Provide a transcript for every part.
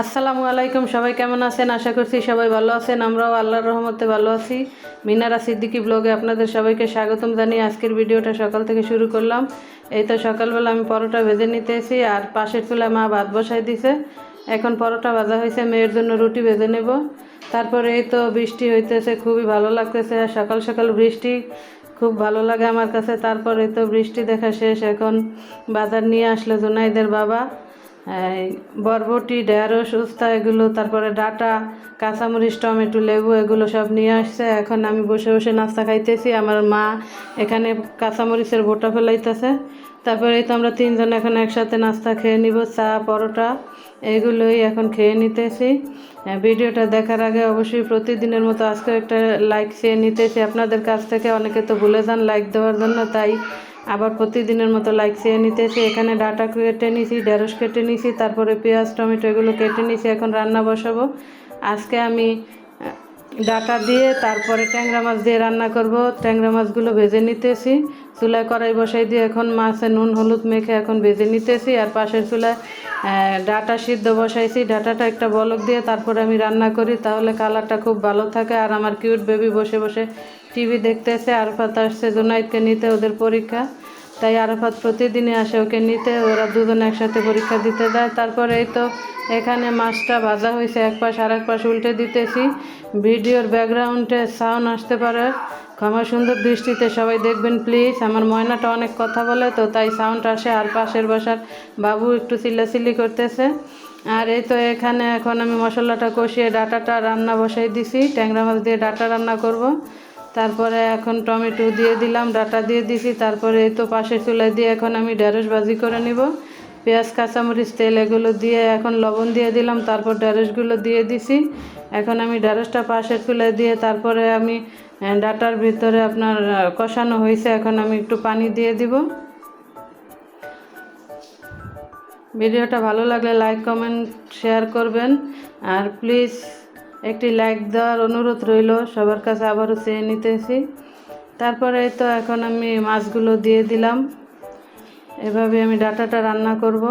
আসসালামু আলাইকুম, সবাই কেমন আছেন? আশা করছি সবাই ভালো আছেন। আমরাও আল্লাহর রহমতে ভালো আছি। মিনারা সিদ্দিকি ব্লগে আপনাদের সবাইকে স্বাগতম জানিয়ে আজকের ভিডিওটা সকাল থেকে শুরু করলাম। এই তো সকালবেলা আমি পরোটা ভেজে নিতেছি আর পাশের চুলা মা ভাত বসাই দিছে। এখন পরোটা ভাজা হয়েছে, মেয়ের জন্য রুটি ভেজে নেব। তারপরে এই তো বৃষ্টি হইতেছে, খুবই ভালো লাগতেছে। আর সকাল সকাল বৃষ্টি, খুব ভালো লাগে আমার কাছে। তারপরে তো বৃষ্টি দেখা শেষ। এখন বাজার নিয়ে আসলো জোনাইদের বাবা। বরবটি, ঢেঁড়স, উস্তা, এগুলো, তারপরে ডাটা, কাঁচামরিচ, টমেটো, লেবু, এগুলো সব নিয়ে আসছে। এখন আমি বসে বসে নাস্তা খাইতেছি। আমার মা এখানে কাঁচামরিচের বোটা ফেলাইতেছে। তারপরে তো আমরা তিনজন এখন একসাথে নাস্তা খেয়ে নিব, চা, পরোটা, এগুলোই এখন খেয়ে নিতেছি। ভিডিওটা দেখার আগে অবশ্যই প্রতিদিনের মতো আজকে একটা লাইক চেয়ে নিতেছি। আপনাদের কাছ থেকে অনেকে তো ভুলে যান লাইক দেওয়ার জন্য, তাই আবার প্রতিদিনের মতো লাইক চেয়ে নিতেছি। এখানে ডাটা কেটে নিছি, ঢেঁড়স কেটে নিছি, তারপরে পেঁয়াজ, টমেটো এগুলো কেটে নিছি, এখন রান্না বসাবো। আজকে আমি ডাটা দিয়ে তারপরে ট্যাংরা মাছ দিয়ে রান্না করব। ট্যাংরা মাছগুলো ভেজে নিতেছি। চুলায় কড়াই বসাই দিয়ে এখন মাছে নুন, হলুদ মেখে এখন ভেজে নিতেছি। আর পাশের চুলায় ডাটা সিদ্ধ বসাইছি, ডাটাটা একটা বলক দিয়ে তারপরে আমি রান্না করি, তাহলে কালারটা খুব ভালো থাকে। আর আমার কিউট বেবি বসে বসে টিভি দেখতেছে, আরফাত আসছে জুনাইদকে নিতে ওদের পরীক্ষা। তাই আরাফাত প্রতিদিনই আসে ওকে নিতে, ওরা দুজন একসাথে পরীক্ষা দিতে দেয়। তারপরে এই তো এখানে মাছটা ভাজা হয়েছে, এক পাশ আর এক পাশ উল্টে দিতেছি। ভিডিওর ব্যাকগ্রাউন্ডে সাউন্ড আসতে পারে। ক্ষমা সুন্দর দৃষ্টিতে সবাই দেখবেন প্লিজ আমার ময়নাটা অনেক কথা বলে, তো তাই সাউন্ড আসে। আর পাশের বাসার বাবু একটু চিল্লাচিল্লি করতেছে। আর এই তো এখানে এখন আমি মশলাটা কষিয়ে ডাটাটা রান্না বসাই দিছি। ট্যাংরা মাছ দিয়ে ডাটা রান্না করব। তারপরে এখন টমেটো দিয়ে দিলাম, ডাটা দিয়ে দিছি। তারপরে এই তো পাশের চুলায় দিয়ে এখন আমি ঢেঁড়স ভাজি করে নিব। পেঁয়াজ, কাঁচামরিচ, তেল এগুলো দিয়ে এখন লবণ দিয়ে দিলাম, তারপর ঢেঁড়সগুলো দিয়ে দিছি। এখন আমি ঢেঁড়সটা পাশে চুলায় দিয়ে তারপরে আমি ডাটার ভিতরে আপনার কষানো হয়েছে, এখন আমি একটু পানি দিয়ে দিব। ভিডিওটা ভালো লাগলে লাইক, কমেন্ট, শেয়ার করবেন। আর প্লিজ একটি লাইক দেওয়ার অনুরোধ রইল, সবার কাছে আবারও চেয়ে নিতেছি। তারপরে তো এখন আমি মাছগুলো দিয়ে দিলাম। এভাবে আমি ডাটাটা রান্না করব।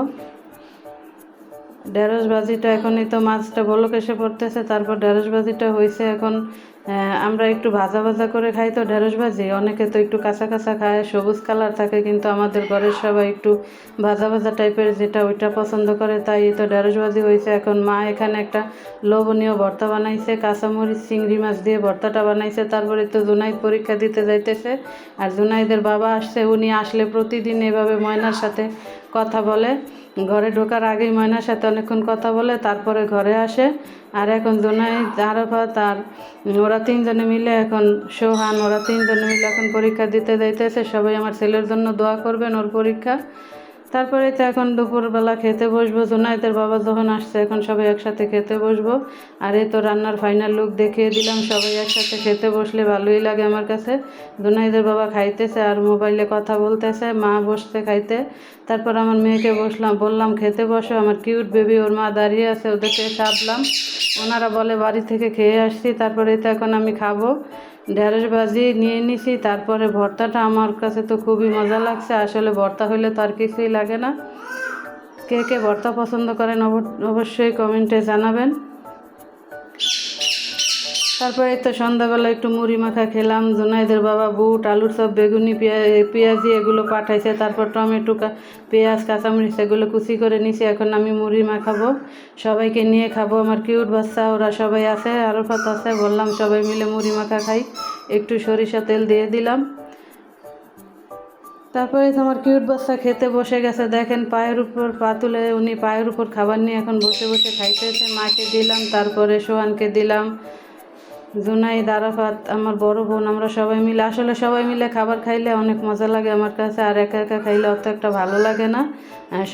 ঢেঁড়স ভাজিটা এখনই তো মাছটা বলক এসে পড়তেছে, তারপর ঢেঁড়স ভাজিটা হয়েছে এখন আমরা একটু ভাজা ভাজা করে খাই তো ঢেঁড়স ভাজি। অনেকে তো একটু কাঁচা কাঁচা খায়, সবুজ কালার থাকে, কিন্তু আমাদের ঘরের সবাই একটু ভাজা ভাজা টাইপের যেটা ওইটা পছন্দ করে, তাই তো ঢেঁড়স ভাজি হয়েছে। এখন মা এখানে একটা লোভনীয় ভর্তা বানাইছে, কাঁচামরিচ, চিংড়ি মাছ দিয়ে ভর্তাটা বানাইছে। তারপরে তো জুনাইদ পরীক্ষা দিতে যাইতেছে, আর জুনাইদের বাবা আসছে, উনি আসলে প্রতিদিন এভাবে ময়নার সাথে কথা বলে। ঘরে ঢোকার আগেই ময়নার সাথে অনেকক্ষণ কথা বলে তারপরে ঘরে আসে। আর এখন দুনাই, আরাফাত আর ওরা তিনজনে মিলে এখন সোহান, ওরা তিনজনে মিলে এখন পরীক্ষা দিতে যাইতেছে। সবাই আমার ছেলের জন্য দোয়া করবেন ওর পরীক্ষা। তারপরে তো এখন দুপুরবেলা খেতে বসবো জোনাইদের বাবা যখন আসছে এখন সবাই একসাথে খেতে বসবো। আর এই তো রান্নার ফাইনাল লুক দেখিয়ে দিলাম, সবাই একসাথে খেতে বসলে ভালোই লাগে আমার কাছে। জোনাইদের বাবা খাইতেছে আর মোবাইলে কথা বলতেছে, মা বসছে খাইতে। তারপর আমার মেয়েকে বসলাম, বললাম, খেতে বসো, আমার কিউট বেবি ওর মা দাঁড়িয়ে আছে, ওদেরকে সাধলাম। ওনারা বলে, বাড়ি থেকে খেয়ে আসছি, তারপরে তো এখন আমি খাব। ঢেঁড়স ভাজি নিয়ে নিছি, তারপরে ভর্তাটা আমার কাছে তো খুবই মজা লাগছে, আসলে ভর্তা হলে তো আর কিছুই লাগে না। কে কে ভর্তা পছন্দ করেন অব- অবশ্যই কমেন্টে জানাবেন। তারপরে তো সন্ধ্যাবেলা একটু মুড়ি মাখা খেলাম, জোনাইদের বাবা বুট, আলুর সব বেগুনি পেঁয়া- পেঁয়াজি এগুলো পাঠাইছে, তারপর টমেটো পেঁয়াজ, কাঁচামরিচ এগুলো কুচি করে নিছি, এখন আমি মুড়ি মাখাবো, সবাইকে নিয়ে খাব, আমার কিউট বাচ্চা, ওরা সবাই আছে, আরফাত আছে, বললাম সবাই মিলে মুড়ি মাখা খাই, একটু সরিষা তেল দিয়ে দিলাম। তারপরে তো আমার কিউট বাচ্চা খেতে বসে গেছে, দেখেন পায়ের উপর পা তুলে উনি পায়ের উপর খাবার নিয়ে এখন বসে বসে খাইতেছে, মাকে দিলাম, তারপরে সোহানকে দিলাম জুনাইদ, আরাফাত, আমার বড় বোন, আমরা সবাই মিলে, আসলে সবাই মিলে খাবার খাইলে অনেক মজা লাগে আমার কাছে, আর একা একা খাইলে অত একটা ভালো লাগে না।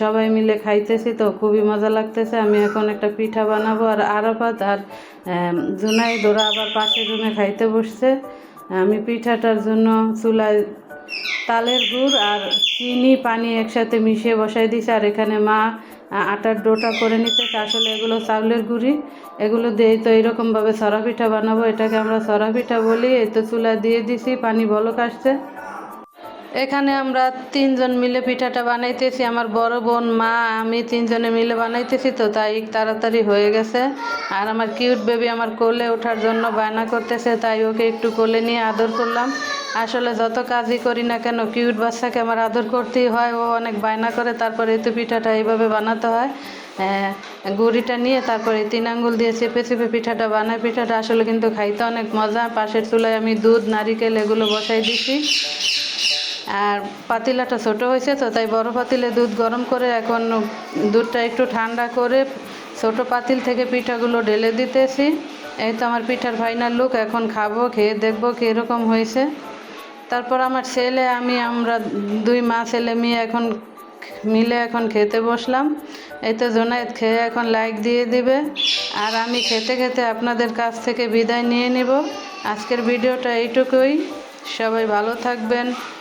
সবাই মিলে খাইতেছি তো, খুবই মজা লাগতেছে, আমি এখন একটা পিঠা বানাবো, আর আরাফাত আর জুনাইদ, ওরা আবার পাশে রুমে খাইতে বসছে। আমি পিঠাটার জন্য চুলায় তালের গুড় আর চিনি, পানি একসাথে মিশিয়ে বসাই দিছে, আর এখানে মা আটার ডোটা করে নিতেছে আসলে এগুলো চাউলের গুঁড়ি। এগুলো দিয়ে তো এইরকমভাবে সরা পিঠা বানাবো। এটাকে আমরা সরা পিঠা বলি। এই তো চুলা দিয়ে দিছি, পানি বলক আসছে। এখানে আমরা তিনজন মিলে পিঠাটা বানাইতেছি। আমার বড় বোন মা আমি তিনজনে মিলে বানাইতেছি তো তাই তাড়াতাড়ি হয়ে গেছে। আর আমার কিউট বেবি আমার কোলে ওঠার জন্য বায়না করতেছে তাই ওকে একটু কোলে নিয়ে আদর করলাম। আসলে যত কাজই করি না কেন কিউট বাচ্চাকে আমার আদর করতেই হয়। ও অনেক বায়না করে তারপরে এতে পিঠাটা এইভাবে বানাতে হয়। হ্যাঁ, গুড়িটা নিয়ে তারপরে তিন আঙ্গুল দিয়ে চেপে চেপে পিঠাটা বানাই। পিঠাটা আসলে কিন্তু খাইতে অনেক মজা। পাশের চুলায় আমি দুধ নারিকেল এগুলো বসাই দিছি। আর পাতিলাটা ছোট হয়েছে তো, তাই বড় পাতিলে দুধ গরম করে এখন দুধটা একটু ঠান্ডা করে ছোট পাতিল থেকে পিঠাগুলো ঢেলে দিতেছি। এই তো আমার পিঠার ফাইনাল লুক এখন খাব, খেয়ে দেখব কীরকম হয়েছে। তারপর আমার ছেলে, আমি, আমরা দুই মা, ছেলে, মেয়ে এখন মিলে এখন খেতে বসলাম। এই তো জোনায়েত খেয়ে এখন লাইক দিয়ে দিবে। আর আমি খেতে খেতে আপনাদের কাছ থেকে বিদায় নিয়ে নিব। আজকের ভিডিওটা এইটুকুই। সবাই ভালো থাকবেন।